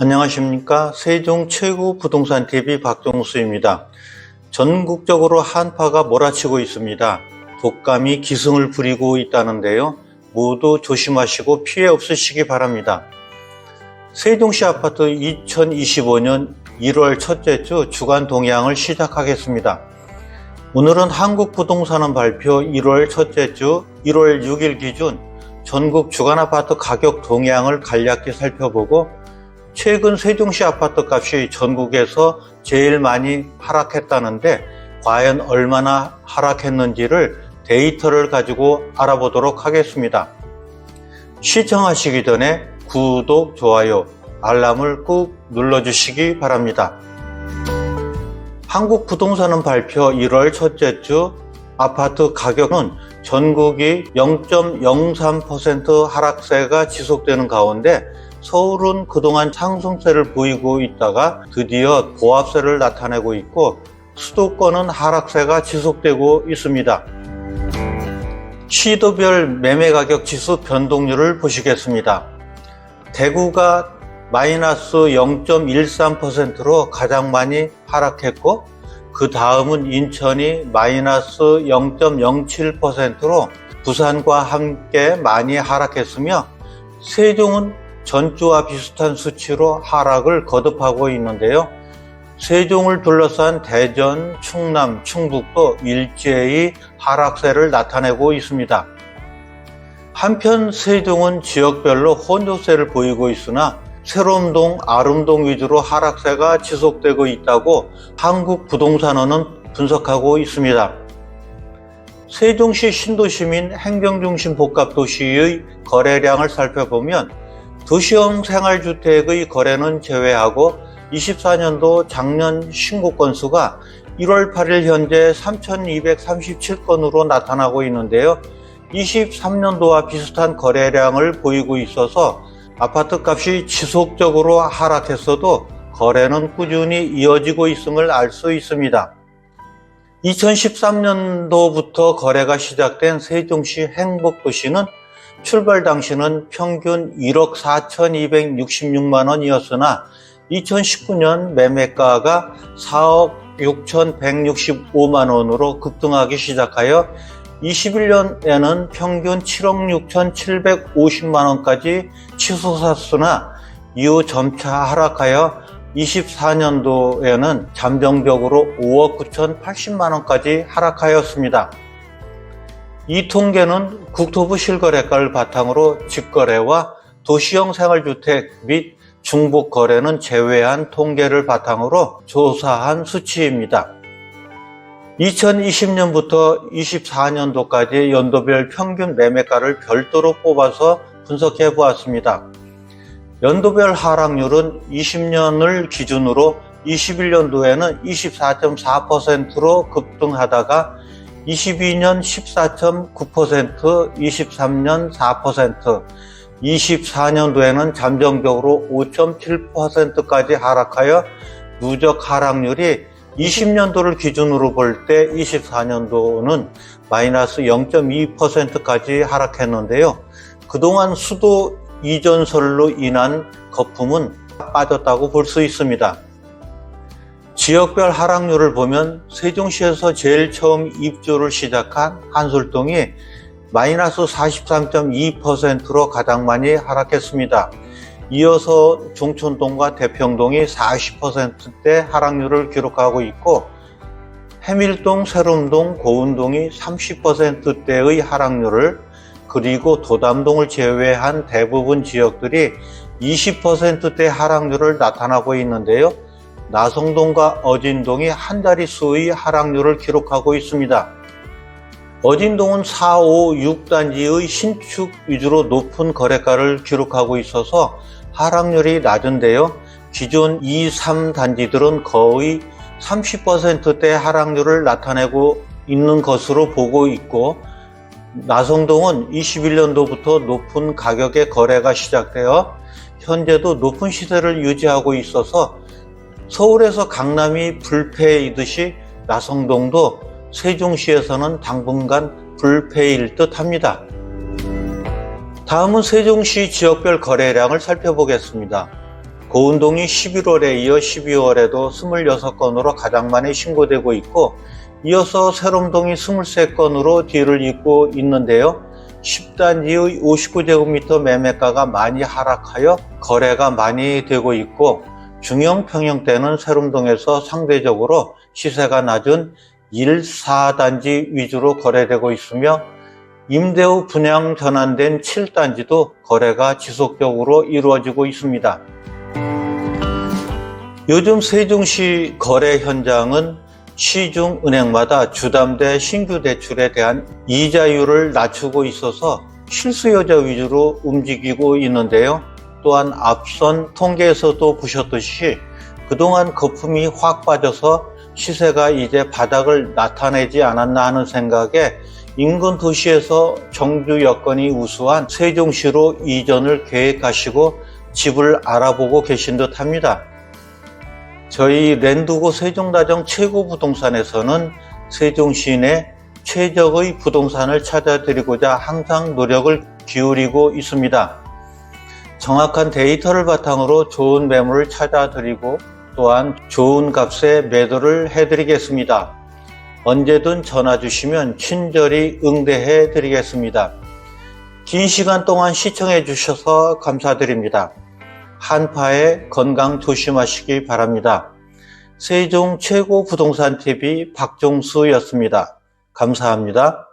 안녕하십니까. 세종 최고 부동산 TV 박종수입니다. 전국적으로 한파가 몰아치고 있습니다. 독감이 기승을 부리고 있다는데요. 모두 조심하시고 피해 없으시기 바랍니다. 세종시 아파트 2025년 1월 첫째 주 주간 동향을 시작하겠습니다. 오늘은 한국부동산원 발표 1월 첫째 주 1월 6일 기준 전국 주간 아파트 가격 동향을 간략히 살펴보고 최근 세종시 아파트 값이 전국에서 제일 많이 하락했다는데 과연 얼마나 하락했는지를 데이터를 가지고 알아보도록 하겠습니다. 시청하시기 전에 구독, 좋아요, 알람을 꾹 눌러주시기 바랍니다. 한국부동산원 발표 1월 첫째 주 아파트 가격은 전국이 0.03% 하락세가 지속되는 가운데 서울은 그동안 상승세를 보이고 있다가 드디어 보합세를 나타내고 있고 수도권은 하락세가 지속되고 있습니다. 시도별 매매 가격 지수 변동률을 보시겠습니다. 대구가 마이너스 0.13%로 가장 많이 하락했고 그 다음은 인천이 마이너스 0.07%로 부산과 함께 많이 하락했으며 세종은 전주와 비슷한 수치로 하락을 거듭하고 있는데요. 세종을 둘러싼 대전, 충남, 충북도 일제히 하락세를 나타내고 있습니다. 한편 세종은 지역별로 혼조세를 보이고 있으나 새롬동, 아름동 위주로 하락세가 지속되고 있다고 한국부동산원은 분석하고 있습니다. 세종시 신도시민 행정중심 복합도시의 거래량을 살펴보면 도시형 생활주택의 거래는 제외하고 24년도 작년 신고 건수가 1월 8일 현재 3,237건으로 나타나고 있는데요. 23년도와 비슷한 거래량을 보이고 있어서 아파트 값이 지속적으로 하락했어도 거래는 꾸준히 이어지고 있음을 알 수 있습니다. 2013년도부터 거래가 시작된 세종시 행복도시는 출발 당시는 평균 1억 4,266만 원이었으나 2019년 매매가가 4억 6,165만 원으로 급등하기 시작하여 21년에는 평균 7억 6,750만 원까지 치솟았으나 이후 점차 하락하여 24년도에는 잠정적으로 5억 9,080만 원까지 하락하였습니다. 이 통계는 국토부 실거래가를 바탕으로 직거래와 도시형 생활주택 및 중복 거래는 제외한 통계를 바탕으로 조사한 수치입니다. 2020년부터 24년도까지 연도별 평균 매매가를 별도로 뽑아서 분석해 보았습니다. 연도별 하락률은 20년을 기준으로 21년도에는 24.4%로 급등하다가 22년 14.9%, 23년 4%, 24년도에는 잠정적으로 5.7%까지 하락하여 누적 하락률이 20년도를 기준으로 볼 때 24년도는 마이너스 0.2%까지 하락했는데요. 그동안 수도 이전설로 인한 거품은 빠졌다고 볼 수 있습니다. 지역별 하락률을 보면 세종시에서 제일 처음 입주를 시작한 한솔동이 마이너스 43.2%로 가장 많이 하락했습니다. 이어서 종촌동과 대평동이 40%대 하락률을 기록하고 있고 해밀동, 세롬동, 고운동이 30%대의 하락률을 그리고 도담동을 제외한 대부분 지역들이 20%대 하락률을 나타나고 있는데요. 나성동과 어진동이 한 자릿수의 하락률을 기록하고 있습니다. 어진동은 4, 5, 6단지의 신축 위주로 높은 거래가를 기록하고 있어서 하락률이 낮은데요. 기존 2, 3단지들은 거의 30%대 하락률을 나타내고 있는 것으로 보고 있고 나성동은 21년도부터 높은 가격의 거래가 시작되어 현재도 높은 시세를 유지하고 있어서 서울에서 강남이 불패이듯이 나성동도 세종시에서는 당분간 불패일 듯 합니다. 다음은 세종시 지역별 거래량을 살펴보겠습니다. 고운동이 11월에 이어 12월에도 26건으로 가장 많이 신고되고 있고 이어서 세롬동이 23건으로 뒤를 잇고 있는데요. 10단지의 59제곱미터 매매가가 많이 하락하여 거래가 많이 되고 있고 중형 평형대는 세롬동에서 상대적으로 시세가 낮은 1, 4단지 위주로 거래되고 있으며 임대 후 분양 전환된 7단지도 거래가 지속적으로 이루어지고 있습니다. 요즘 세종시 거래 현장은 시중 은행마다 주담대 신규 대출에 대한 이자율을 낮추고 있어서 실수요자 위주로 움직이고 있는데요. 또한 앞선 통계에서도 보셨듯이 그동안 거품이 확 빠져서 시세가 이제 바닥을 나타내지 않았나 하는 생각에 인근 도시에서 정주 여건이 우수한 세종시로 이전을 계획하시고 집을 알아보고 계신 듯 합니다. 저희 랜드고 세종다정 최고 부동산에서는 세종시 내 최적의 부동산을 찾아드리고자 항상 노력을 기울이고 있습니다. 정확한 데이터를 바탕으로 좋은 매물을 찾아드리고 또한 좋은 값에 매도를 해드리겠습니다. 언제든 전화 주시면 친절히 응대해 드리겠습니다. 긴 시간 동안 시청해 주셔서 감사드립니다. 한파에 건강 조심하시기 바랍니다. 세종 최고 부동산 TV 박종수였습니다. 감사합니다.